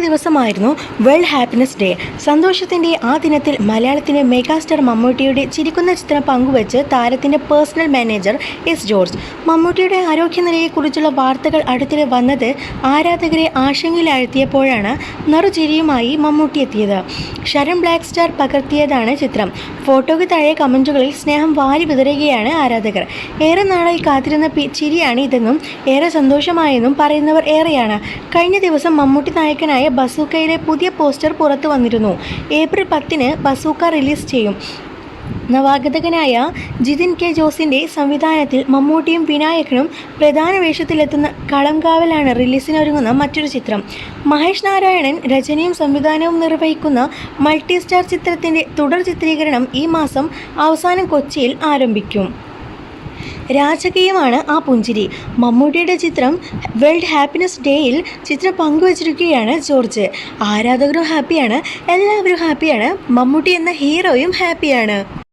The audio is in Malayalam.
ദിവസമായിരുന്നു വേൾഡ് ഹാപ്പിനെസ് ഡേ. സന്തോഷത്തിന്റെ ആ ദിനത്തിൽ മലയാളത്തിലെ മെഗാസ്റ്റാർ മമ്മൂട്ടിയുടെ ചിരിക്കുന്ന ചിത്രം പങ്കുവച്ച് താരത്തിന്റെ പേഴ്സണൽ മാനേജർ എസ് ജോർജ്. മമ്മൂട്ടിയുടെ ആരോഗ്യനിലയെക്കുറിച്ചുള്ള വാർത്തകൾ അടുത്തിടെ വന്നത് ആരാധകരെ ആശങ്കയിലാഴ്ത്തിയപ്പോഴാണ് നറുചിരിയുമായി മമ്മൂട്ടി എത്തിയത്. ശരൺ ബ്ലാക്ക് സ്റ്റാർ പകർത്തിയതാണ് ചിത്രം. ഫോട്ടോയ്ക്ക് താഴെ കമന്റുകളിൽ സ്നേഹം വാരി വിതറുകയാണ് ആരാധകർ. ഏറെ നാളായി കാത്തിരുന്ന ചിരിയാണ് ഇതെന്നും ഏറെ സന്തോഷമായെന്നും പറയുന്നവർ ഏറെയാണ്. കഴിഞ്ഞ ദിവസം മമ്മൂട്ടി നായകനായ ബസൂക്കയിലെ പുതിയ പോസ്റ്റർ പുറത്തു വന്നിരുന്നു. ഏപ്രിൽ പത്തിന് ബസൂക്ക റിലീസ് ചെയ്യും. നവാഗതകനായ ജിതിൻ കെ ജോസിന്റെ സംവിധാനത്തിൽ മമ്മൂട്ടിയും വിനായകനും പ്രധാന വേഷത്തിലെത്തുന്ന കളംകാവലാണ് റിലീസിനൊരുങ്ങുന്ന മറ്റൊരു ചിത്രം. മഹേഷ് നാരായണൻ രചനയും സംവിധാനവും നിർവഹിക്കുന്ന മൾട്ടി സ്റ്റാർ ചിത്രത്തിന്റെ തുടർ ചിത്രീകരണം ഈ മാസം അവസാനം കൊച്ചിയിൽ ആരംഭിക്കും. രാജകീയമാണ് ആ പുഞ്ചിരി. മമ്മൂട്ടിയുടെ ചിത്രം വേൾഡ് ഹാപ്പിനെസ് ഡേയിൽ ചിത്രം പങ്കുവച്ചിരിക്കുകയാണ് ജോർജ്. ആരാധകരും ഹാപ്പിയാണ് എല്ലാവരും ഹാപ്പിയാണ്. മമ്മൂട്ടി എന്ന ഹീറോയും ഹാപ്പിയാണ്.